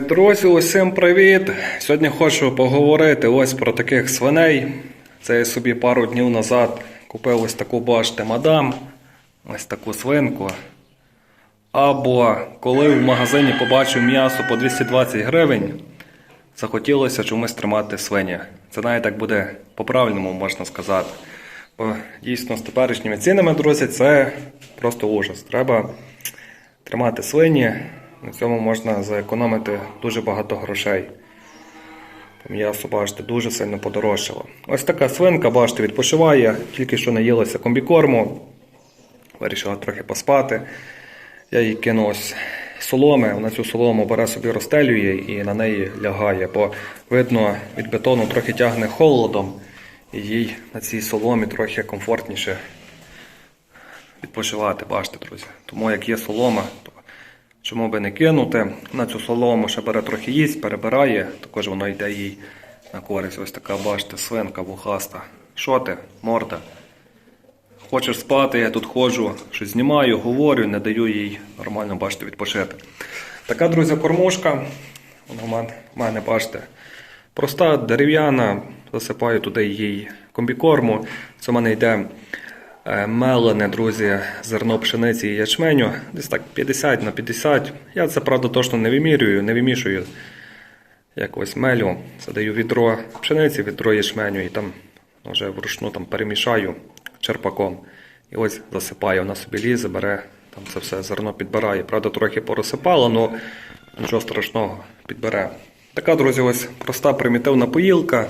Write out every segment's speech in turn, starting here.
Друзі, усім привіт! Сьогодні хочу поговорити ось про таких свиней. Це я собі пару днів назад купив ось таку, бачите, мадам, ось таку свинку. Або коли в магазині побачив м'ясо по 220 гривень, захотілося чомусь тримати свині. Це навіть так буде по-правильному, можна сказати. Бо дійсно з теперішніми цінами, друзі, це просто ужас. Треба тримати свині. На цьому можна заекономити дуже багато грошей. М'ясо, бачите, дуже сильно подорожчало. Ось така свинка, бачите, відпочиває, тільки що наїлася комбікорму. Вирішила трохи поспати. Я їй кину ось соломи, вона цю солому бере собі розстелює і на неї лягає, бо видно від бетону трохи тягне холодом, і їй на цій соломі трохи комфортніше відпочивати, бачите, друзі. Тому як є солома, то чому би не кинути. На цю солому ще бере трохи їсть, перебирає, також воно йде їй на користь. Ось така, бачите, свинка вухаста. Що ти, морда? Хочеш спати, я тут ходжу, щось знімаю, говорю, не даю їй нормально, бачите, відпочити. Така, друзі, кормушка. Вона в мене, бачите, проста, дерев'яна, засипаю туди їй комбікорму. Це в мене йде е, мелене, друзі, зерно пшениці і ячменю. Десь так 50 на 50. Я це, правда, точно не вимірюю, не вимішую. Якось мелю, задаю відро пшениці, відро ячменю і там вже вручну там перемішаю черпаком. І ось засипаю, вона собі лізе, бере, там це все зерно підбирає. Правда, трохи порозсипало, але нічого страшного підбере. Така, друзі, ось проста примітивна поїлка,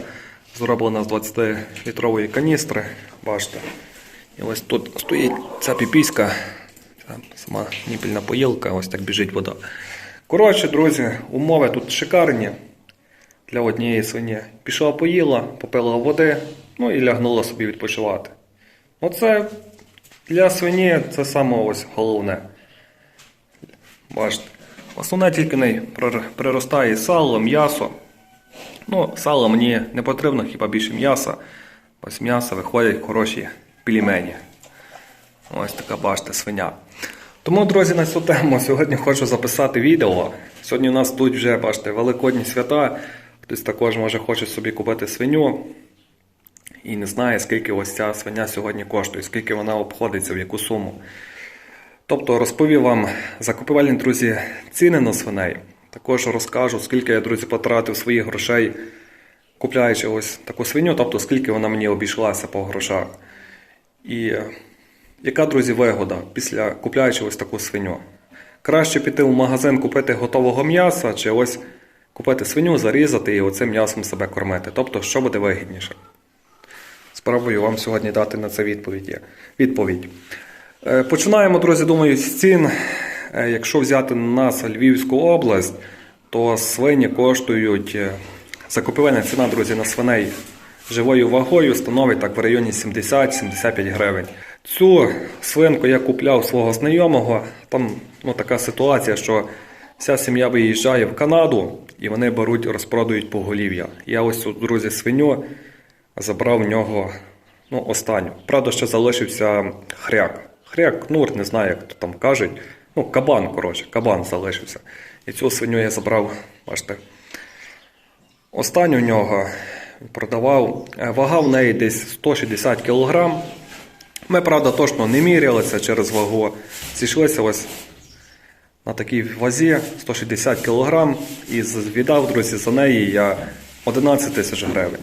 зроблена з 20-літрової каністри. Бачите. І ось тут стоїть ця піпіська, сама ніпільна поїлка, ось так біжить вода. Коротше, друзі, умови тут шикарні для однієї свині. Пішла поїла, попила води, ну і лягнула собі відпочивати. Оце для свині це саме ось головне. Бачите. Основне тільки не приростає сало, м'ясо. Ну, сало мені не потрібно, хіба більше м'яса. Ось м'яса виходять хороші пельмені. Ось така, бачите, свиня. Тому, друзі, на цю тему сьогодні хочу записати відео. Сьогодні у нас тут вже, бачите, великодні свята. Хтось також може хоче собі купити свиню і не знає, скільки ось ця свиня сьогодні коштує, скільки вона обходиться, в яку суму. Тобто розповів вам закупівельні, друзі, ціни на свиней. Також розкажу, скільки я, друзі, потратив своїх грошей, купляючи ось таку свиню, тобто скільки вона мені обійшлася по грошах. І е, яка, друзі, вигода після купляючи ось таку свиню? Краще піти в магазин купити готового м'яса, чи ось купити свиню, зарізати і оцим м'ясом себе кормити. Тобто, що буде вигідніше? Спробую вам сьогодні дати на це відповідь. відповідь. Е, Починаємо, друзі, думаю, з цін. Е, Якщо взяти на нас Львівську область, то свині коштують закупівельна ціна, друзі, на свиней живою вагою становить так в районі 70-75 гривень. Цю свинку я купляв свого знайомого. Там ну, така ситуація, що вся сім'я виїжджає в Канаду і вони беруть, розпродають поголів'я. Я ось цю, друзі, свиню забрав в нього ну, останню. Правда, ще залишився хряк. Хряк, ну, не знаю, як то там кажуть. Ну, кабан, коротше, кабан залишився. І цю свиню я забрав, бачите, останню в нього продавав. Е, Вага в неї десь 160 кг. Ми, правда, точно не мірялися через вагу. Зійшлися ось на такій вазі 160 кг. І віддав, друзі, за неї я 11 тисяч гривень.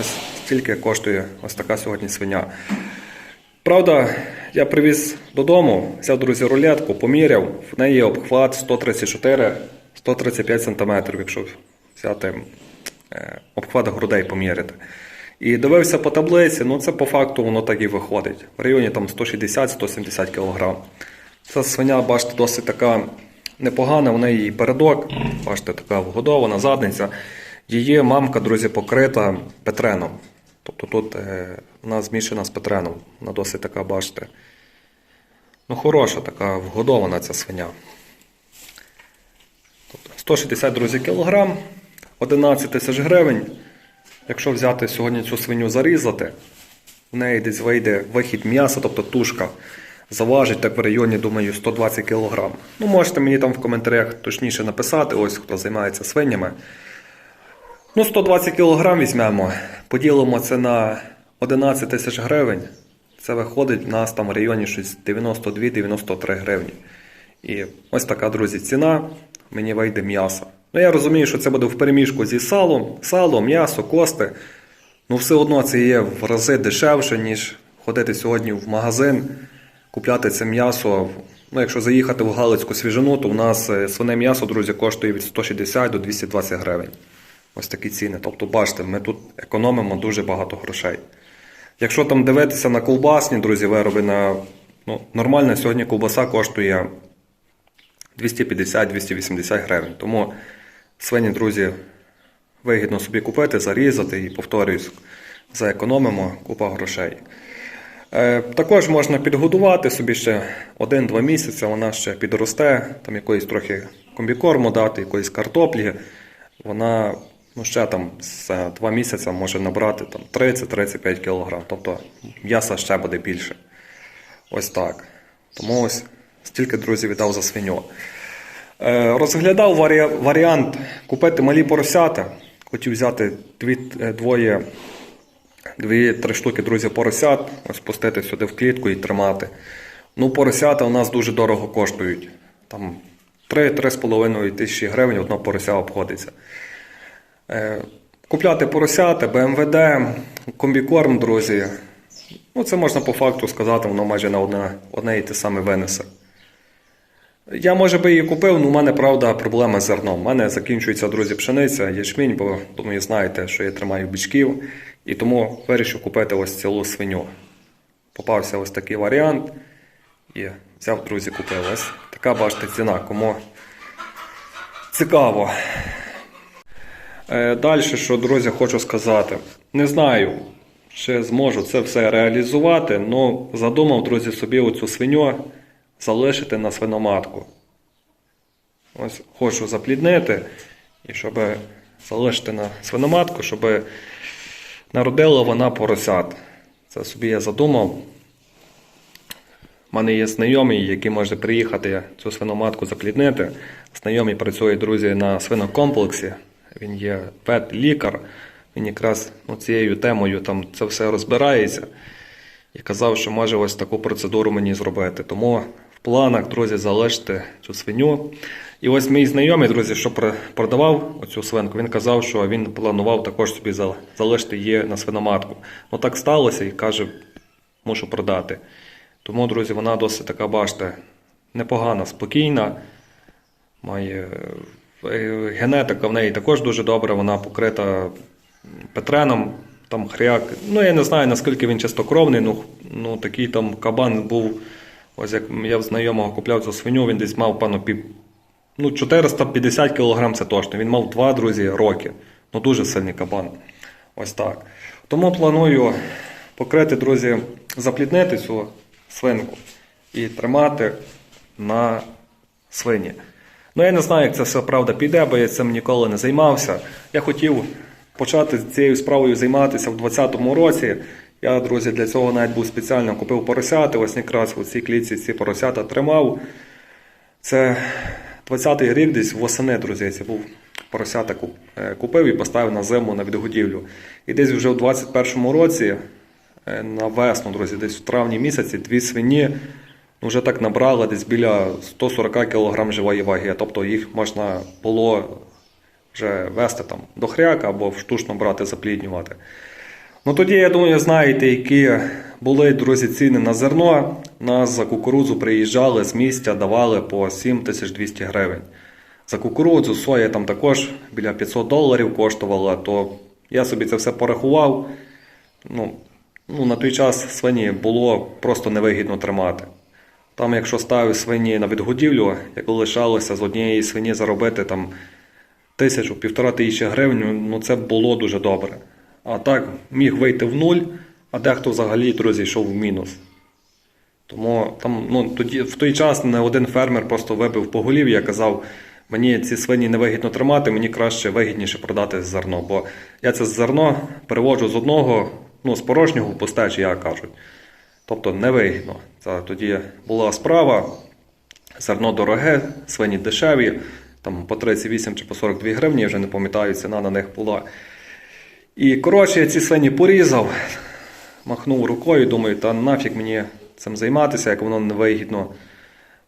Ось стільки коштує ось така сьогодні свиня. Правда, я привіз додому, взяв друзі рулетку, поміряв. В неї обхват 134-135 см, якщо взяти обхват грудей поміряти. І дивився по таблиці, ну це по факту воно так і виходить. В районі там 160-170 кг. Ця свиня, бачите, досить така непогана, в неї передок, бачите, така вгодована задниця. Її мамка, друзі, покрита петреном. Тобто тут е, вона змішана з петреном. Вона досить така, бачите. Ну, хороша така вгодована ця свиня. Тобто 160, друзі, кілограм, 11 тисяч гривень. Якщо взяти сьогодні цю свиню зарізати, в неї десь вийде вихід м'яса, тобто тушка, заважить так в районі, думаю, 120 кг. Ну, можете мені там в коментарях точніше написати, ось хто займається свинями. Ну, 120 кг візьмемо, поділимо це на 11 тисяч гривень. Це виходить в нас там в районі щось 92-93 гривні. І ось така, друзі, ціна. Мені вийде м'ясо. Ну, я розумію, що це буде в переміжку зі салом, сало, м'ясо, кости. Ну, все одно це є в рази дешевше, ніж ходити сьогодні в магазин, купляти це м'ясо. Ну, якщо заїхати в Галицьку свіжину, то у нас е, свине м'ясо, друзі, коштує від 160 до 220 гривень. Ось такі ціни. Тобто, бачите, ми тут економимо дуже багато грошей. Якщо там дивитися на ковбасні, друзі, вироби на ну, нормальна сьогодні ковбаса коштує 250-280 гривень. Тому свині, друзі, вигідно собі купити, зарізати і повторюсь, заекономимо купа грошей. Е, також можна підгодувати собі ще 1-2 місяці, вона ще підросте, там якоїсь трохи комбікорму дати, якоїсь картоплі. Вона ну, ще там за 2 місяці може набрати там 30-35 кг. Тобто м'яса ще буде більше. Ось так. Тому ось стільки друзі віддав за свиню. Е, розглядав варі- варіант купити малі поросята. Хотів взяти дві, е, двоє, дві-три штуки, друзі, поросят, ось пустити сюди в клітку і тримати. Ну, поросята у нас дуже дорого коштують. Там 3-3,5 тисячі гривень одно порося обходиться. Е, Купляти поросята, БМВД, комбікорм, друзі. Ну, це можна по факту сказати, воно майже на одне, одне і те саме винесе. Я, може би, її купив, але у мене, правда, проблема з зерном. У мене закінчується, друзі, пшениця, ячмінь, бо, думаю, знаєте, що я тримаю бичків. І тому вирішив купити ось цілу свиню. Попався ось такий варіант. І взяв, друзі, купив. Ось така, бачите, ціна. Кому цікаво. Е, Далі, що, друзі, хочу сказати. Не знаю, чи зможу це все реалізувати, але задумав, друзі, собі оцю свиню залишити на свиноматку. Ось хочу запліднити, і щоб залишити на свиноматку, щоб народила вона поросят. Це собі я задумав. У мене є знайомий, який може приїхати цю свиноматку запліднити. Знайомий працює, друзі, на свинокомплексі. Він є пет-лікар. Він якраз ну, цією темою там це все розбирається. І казав, що може ось таку процедуру мені зробити. Тому планах, друзі, залишити цю свиню. І ось мій знайомий, друзі, що продавав оцю свинку, він казав, що він планував також собі залишити її на свиноматку. Ну так сталося і каже, мушу продати. Тому, друзі, вона досить така, бачите, непогана, спокійна. Має е, генетика в неї також дуже добра, вона покрита петреном, там хряк. Ну, я не знаю, наскільки він чистокровний, ну, ну такий там кабан був. Ось як я в знайомого купляв цю свиню, він десь мав, певно, пів. Ну, 450 кг це точно. Він мав два, друзі, роки. Ну, дуже сильний кабан. Ось так. Тому планую покрити, друзі, запліднити цю свинку і тримати на свині. Ну, я не знаю, як це все правда піде, бо я цим ніколи не займався. Я хотів почати цією справою займатися в 2020 році. Я, друзі, для цього навіть був спеціально купив поросяти. Ось якраз у цій клітці ці поросята тримав. Це 20-й рік, десь восени, друзі, це був поросята е, купив і поставив на зиму на відгодівлю. І десь вже в 21-му році, е, на весну, друзі, десь в травні місяці, дві свині ну, вже так набрали десь біля 140 кг живої ваги. Тобто їх можна було вже вести там до хряка або штучно брати, запліднювати. Ну тоді, я думаю, знаєте, які були, друзі, ціни на зерно. Нас за кукурудзу приїжджали з місця, давали по 7200 гривень. За кукурудзу, соя там також біля 500 доларів коштувала, то я собі це все порахував. Ну, ну, на той час свині було просто невигідно тримати. Там, якщо ставив свині на відгодівлю, як лишалося з однієї свині заробити там тисячу, півтора тисячі гривень, ну це було дуже добре. А так міг вийти в нуль, а дехто взагалі, друзі, йшов в мінус. Тому там, ну, тоді, в той час не один фермер просто вибив по голів'я, казав, мені ці свині невигідно тримати, мені краще вигідніше продати зерно. Бо я це зерно переводжу з одного, ну, з порожнього в пусте, як кажуть. Тобто невигідно. Це тоді була справа, зерно дороге, свині дешеві, там по 38 чи по 42 гривні, я вже не пам'ятаю, ціна на них була. І коротше, я ці свині порізав, махнув рукою, думаю, та нафіг мені цим займатися, як воно невигідно.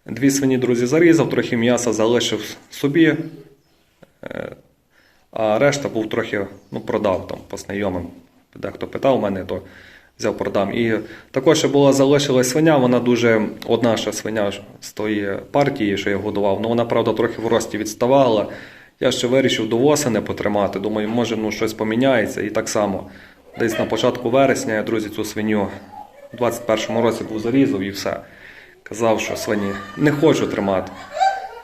Дві свині, друзі, зарізав, трохи м'яса залишив собі, е, а решта був трохи ну, продав там по знайомим. Дехто питав мене, то взяв продам. І також ще була залишилась свиня, вона дуже одна ще свиня з тої партії, що я годував. Ну вона, правда, трохи в рості відставала. Я ще вирішив до восени потримати. Думаю, може ну, щось поміняється. І так само. Десь на початку вересня я, друзі, цю свиню у 21-му році був зарізав і все. Казав, що свині не хочу тримати.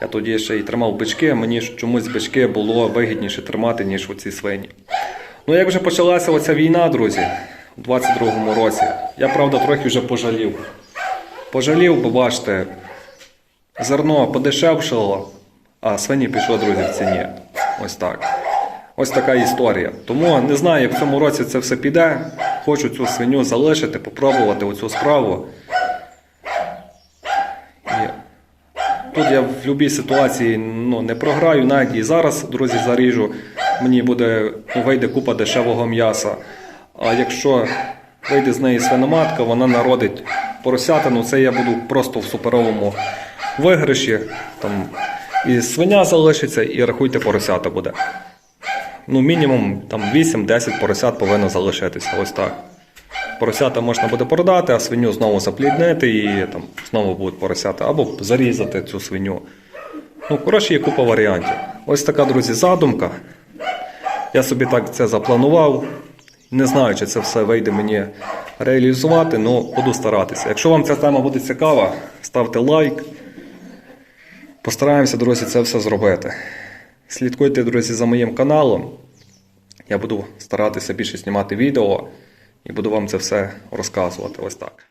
Я тоді ще й тримав бички, мені чомусь бички було вигідніше тримати, ніж оці свині. Ну, як вже почалася оця війна, друзі, у 22-му році, я правда трохи вже пожалів. Пожалів, бо бачите, зерно подешевшало, а свині пішло, друзі, в ціні. Ось так. Ось така історія. Тому не знаю, як в цьому році це все піде. Хочу цю свиню залишити, попробувати оцю справу. І Тут я в будь-якій ситуації ну, не програю, навіть і зараз, друзі, заріжу. Мені буде, ну, вийде купа дешевого м'яса. А якщо вийде з неї свиноматка, вона народить поросятину, це я буду просто в суперовому виграші. Там і свиня залишиться, і рахуйте, поросята буде. Ну, мінімум там 8-10 поросят повинно залишитися. Ось так. Поросята можна буде продати, а свиню знову запліднити і там знову будуть поросята, або зарізати цю свиню. Ну, коротше, є купа варіантів. Ось така, друзі, задумка. Я собі так це запланував. Не знаю, чи це все вийде мені реалізувати, але буду старатися. Якщо вам ця тема буде цікава, ставте лайк. Постараємося, друзі, це все зробити. Слідкуйте, друзі, за моїм каналом. Я буду старатися більше знімати відео і буду вам це все розказувати. Ось так.